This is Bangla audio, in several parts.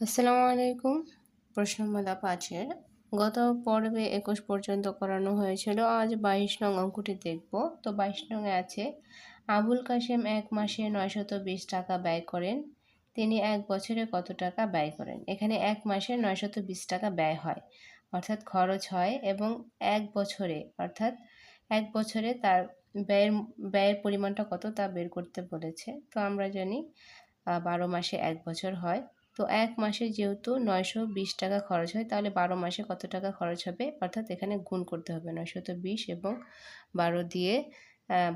আসসালামু আলাইকুম। প্রশ্ন মালা পাঁচের, গত পর্বে একুশ পর্যন্ত করানো হয়েছিল, আজ বাইশ নং অঙ্কটি দেখব। তো বাইশ নংয়ে আছে, আবুল কাশেম এক মাসে নয়শত বিশ টাকা ব্যয় করেন, তিনি এক বছরে কত টাকা ব্যয় করেন? এখানে এক মাসে নয়শত বিশ টাকা ব্যয় হয়, অর্থাৎ খরচ হয় এবং এক বছরে, অর্থাৎ এক বছরে তার ব্যয়ের ব্যয়ের পরিমাণটা কত তা বের করতে বলেছে। তো আমরা জানি বারো মাসে এক বছর হয়। তো এক মাসে যেহেতু নয়শো বিশ টাকা খরচ হয়, তাহলে বারো মাসে কত টাকা খরচ হবে? অর্থাৎ এখানে গুণ করতে হবে নয়শত বিশ এবং বারো দিয়ে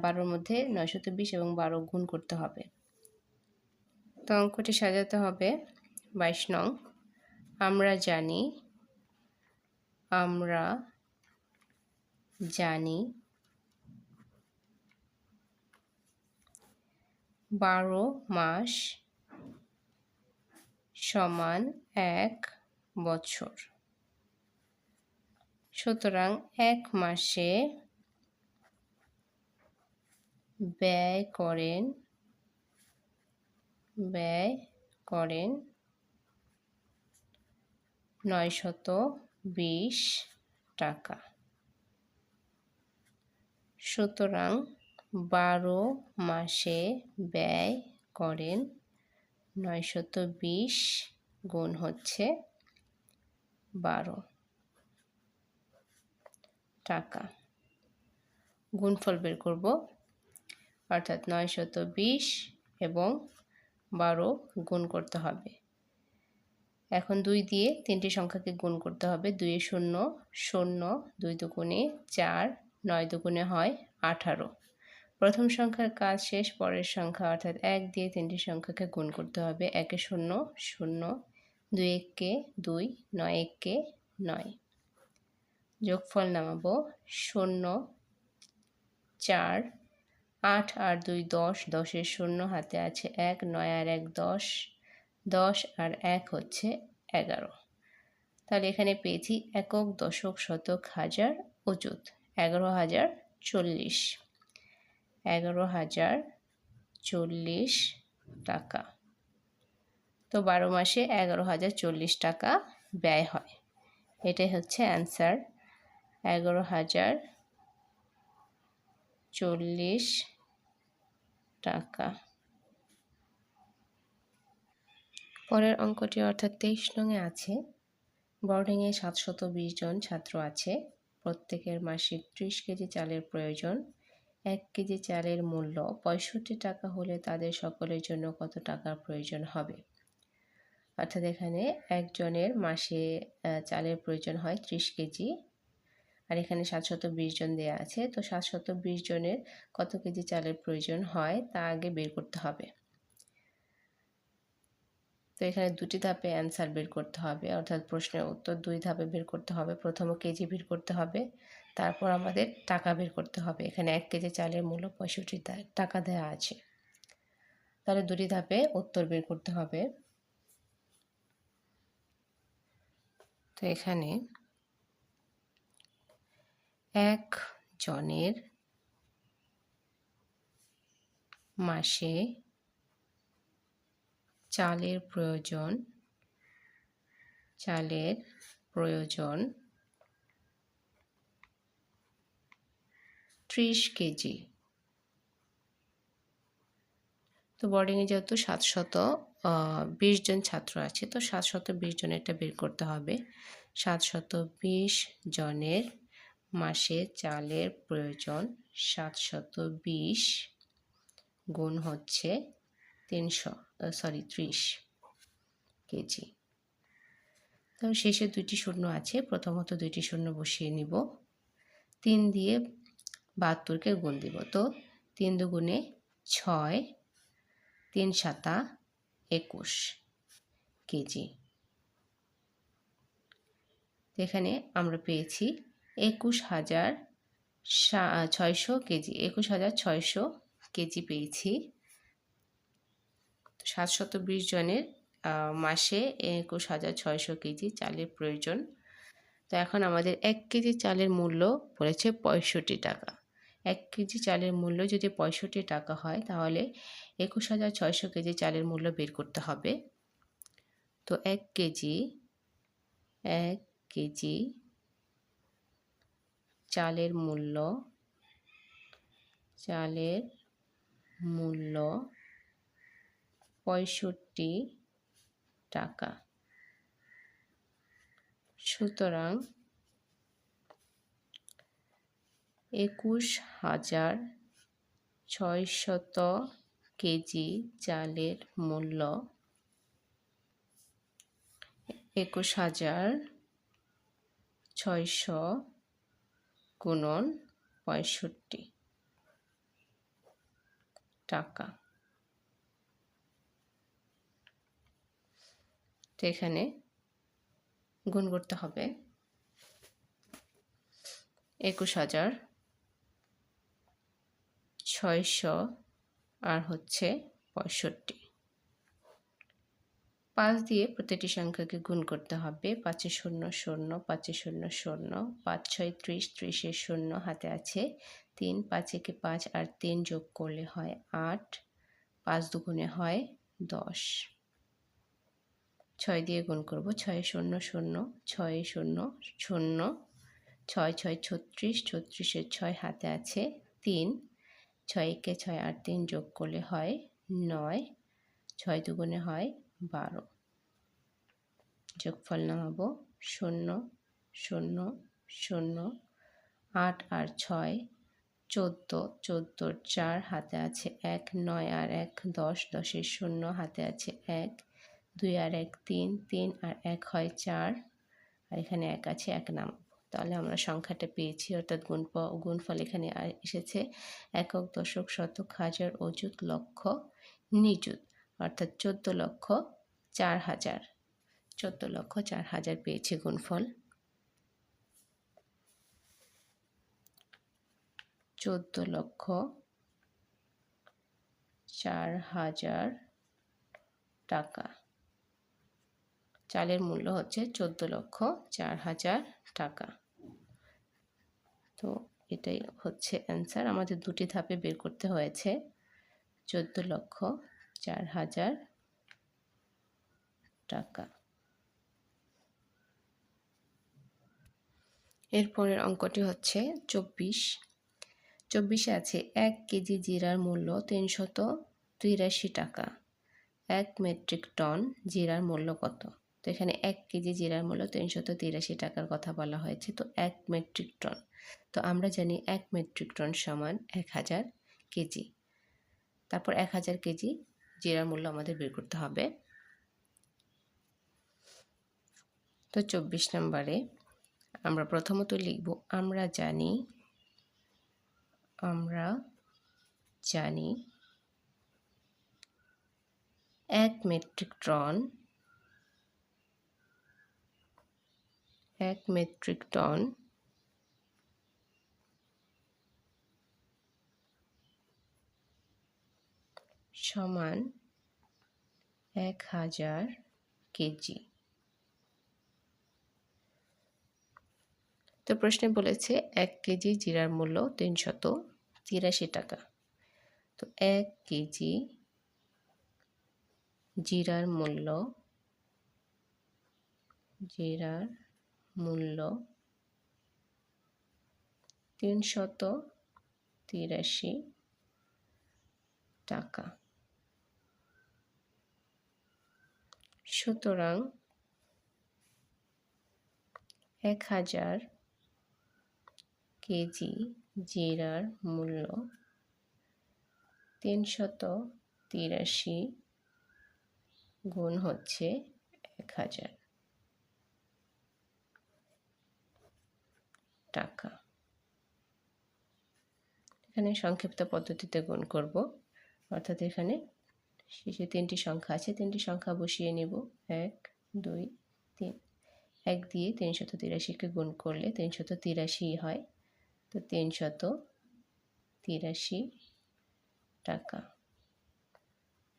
বারোর মধ্যে নয়শত বিশ এবং বারো গুণ করতে হবে। তো অঙ্কটি সাজাতে হবে। বাইশ নং। আমরা জানি আমরা জানি বারো মাস সমান এক বছর। সুতরাং এক মাসে ব্যয় করেন ব্যয় করেন নয়শত বিশ টাকা। সুতরাং বারো মাসে ব্যয় করেন নয়শত বিশ গুণ হচ্ছে বারো টাকা। গুণফল বের করব, অর্থাৎ নয়শত বিশ এবং বারো গুণ করতে হবে। এখন দুই দিয়ে তিনটি সংখ্যাকে গুণ করতে হবে। দুই শূন্য শূন্য দুই দুগুণে চার, নয় দুগুণে হয় আঠারো। প্রথম সংখ্যার কাজ শেষ, পরের সংখ্যা, অর্থাৎ এক দিয়ে তিনটি সংখ্যাকে গুণ করতে হবে। একে শূন্য শূন্য, দুই এককে দুই, নয় এককে নয়। যোগফল নামাবো শূন্য, চার, আট আর দুই দশ। দশের শূন্য হাতে আছে এক, নয় আর এক দশ। দশ আর এক হচ্ছে এগারো। তাহলে এখানে পেয়েছি একক, দশক, শতক, হাজার, অযুত। এগারো হাজার চল্লিশ। এগারো হাজার চল্লিশ টাকা। তো বারো মাসে এগারো হাজার চল্লিশ টাকা ব্যয় হয়। এটাই হচ্ছে অ্যান্সার। এগারো হাজার চল্লিশ টাকা। পরের অঙ্কটি অর্থাৎ তেইশ নঙে আছে। বোর্ডিংয়ে সাতশত বিশ জন ছাত্র আছে। প্রত্যেকের মাসিক ত্রিশ কেজি চালের প্রয়োজন। এক কেজি চালের মূল্য পঁয়ষট্টি টাকা হলে তাদের সকলের জন্য কত টাকার প্রয়োজন হবে? অর্থাৎ এখানে একজনের মাসে চালের প্রয়োজন হয় ত্রিশ কেজি আর এখানে সাতশত বিশ জন দেওয়া আছে। তো সাতশত বিশ জনের কত কেজি চালের প্রয়োজন হয় তা আগে বের করতে হবে। তো এখানে দুটি ধাপে অ্যান্সার বের করতে হবে। অর্থাৎ প্রশ্নের উত্তর দুই ধাপে বের করতে হবে। প্রথম কেজি বের করতে হবে। তারপর আমাদের টাকা বের করতে হবে। এখানে এক কেজি চালের মূল্য পঁয়ষট্টি টাকা দেওয়া আছে। তাহলে দুটি ধাপে উত্তর বের করতে হবে। তো এখানে এক জনের মাসে চালের প্রয়োজন চালের প্রয়োজন ত্রিশ কেজি। তো বোর্ডিংয়ে যেহেতু সাতশত বিশ জন ছাত্র আছে, তো সাতশত, বিশ জনেরটা বের করতে হবে। সাতশত, বিশ জনের মাসে চালের প্রয়োজন, সাতশত, বিশ গুণ হচ্ছে তিনশো সরি ত্রিশ কেজি। তো শেষে দুইটি শূন্য আছে, প্রথমত দুইটি শূন্য বসিয়ে নিব। তিন দিয়ে বাহাত্তরকে গুণ দিব। তো তিন দুগুণে ছয়, তিন সাতা একুশ কেজি। এখানে আমরা পেয়েছি একুশ হাজার ছয়শো কেজি, একুশ হাজার ছয়শো কেজি পেয়েছি। সাতশত বিশ জনের মাসে একুশ হাজার ছয়শো কেজি চালের প্রয়োজন। তো এখন আমাদের এক কেজি চালের মূল্য পড়েছে পঁয়ষট্টি টাকা। এক কেজি চালের মূল্য যদি পঁয়ষট্টি টাকা হয়, তাহলে একুশ হাজার ছয়শো কেজি চালের মূল্য বের করতে হবে। তো এক কেজি এক কেজি চালের মূল্য চালের মূল্য পঁয়ষট্টি টাকা। সুতরাং একুশ হাজার ছয়শত কেজি চালের মূল্য। একুশ হাজার ছয়শো গুণন পঁয়ষট্টি টাকা। তো এখানে গুণ করতে হবে। একুশ হাজার ছয়শো আর হচ্ছে পঁয়ষট্টি। পাঁচ দিয়ে প্রতিটি সংখ্যাকে গুণ করতে হবে। পাঁচে শূন্য শূন্য, পাঁচে শূন্য শূন্য, পাঁচ ছয় ত্রিশ ত্রিশের শূন্য হাতে আছে তিন, পাঁচ একে পাঁচ আর তিন যোগ করলে হয় আট, পাঁচ দুগুণে হয় দশ। ছয় দিয়ে গুণ করব, ছয় শূন্য শূন্য, ছয় শূন্য শূন্য, ছয় ছয় ছত্রিশ ছত্রিশের ছয় হাতে আছে তিন ছয়কে ছয় আর তিন যোগ করলে হয় নয়, ছয় দুগুণে হয় বারো। যোগফল নামাবো শূন্য শূন্য শূন্য, আট আর ছয়, চোদ্দ, চোদ্দোর চার হাতে আছে এক, নয় আর এক, দশ, দশের শূন্য হাতে আছে এক, দুই আর এক, তিন তিন আর এক হয় চার, আর এখানে এক আছে এক নাম। তাহলে আমরা সংখ্যাটা পেয়েছি, অর্থাৎ গুণ গুণফল এখানে এসেছে একক দশক শতক হাজার অযুত লক্ষ নিযুত, অর্থাৎ চোদ্দ লক্ষ চার হাজার, চোদ্দ লক্ষ চার হাজার পেয়েছি গুণফল। চোদ্দ লক্ষ চার হাজার টাকা, চালের মূল্য হচ্ছে চোদ্দ লক্ষ চার হাজার টাকা। তো এটাই হচ্ছে অ্যান্সার আমাদের দুটি ধাপে বের করতে হয়েছে। চোদ্দ লক্ষ চার হাজার টাকা। এরপরের অঙ্কটি হচ্ছে চব্বিশ। চব্বিশে আছে এক কেজি জিরার মূল্য তিনশত তিরাশি টাকা। এক মেট্রিক টন জিরার মূল্য কত? তো এখানে এক কেজি জিরার মূল্য তিনশত তিরাশি টাকার কথা বলা হয়েছে। তো এক মেট্রিক টন। তো আমরা জানি এক মেট্রিক টন সমান এক হাজার কেজি। তারপর এক হাজার কেজি জিরার মূল্য আমাদের বের করতে হবে। তো চব্বিশ নম্বরে আমরা প্রথমত লিখব, আমরা জানি আমরা জানি এক মেট্রিক টন, এক মেট্রিক টন সমান এক হাজার কেজি। তো প্রশ্নে বলেছে, এক কেজি জিরার মূল্য তিনশত তিরাশি টাকা। তো এক কেজি জিরার মূল্য জিরার মূল্য তিনশত তিরাশি টাকা। সুতরাং এক হাজার কেজি জিরার মূল্য তিনশত তিরাশি গুণ হচ্ছে এক হাজার টাকা। এখানে সংক্ষিপ্ত পদ্ধতিতে গুণ করব। অর্থাৎ এখানে শেষে তিনটি সংখ্যা আছে, তিনটি সংখ্যা বসিয়ে নেব। এক, দুই, তিন। এক দিয়ে তিনশত তিরাশিকে গুণ করলে তিনশত তিরাশি হয়। তো তিনশত তিরাশি টাকা।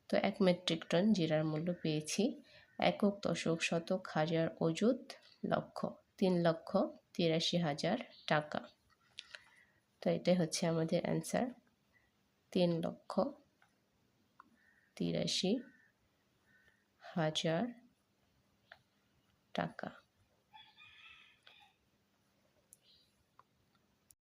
তো এক মেট্রিক টন জিরার মূল্য পেয়েছি। একক দশক শতক হাজার অযুত লক্ষ, তিন লক্ষ তিরাশি হাজার টাকা। তো এটাই হচ্ছে আমাদের অ্যান্সার তিন লক্ষ तिरशी हज़ार टाका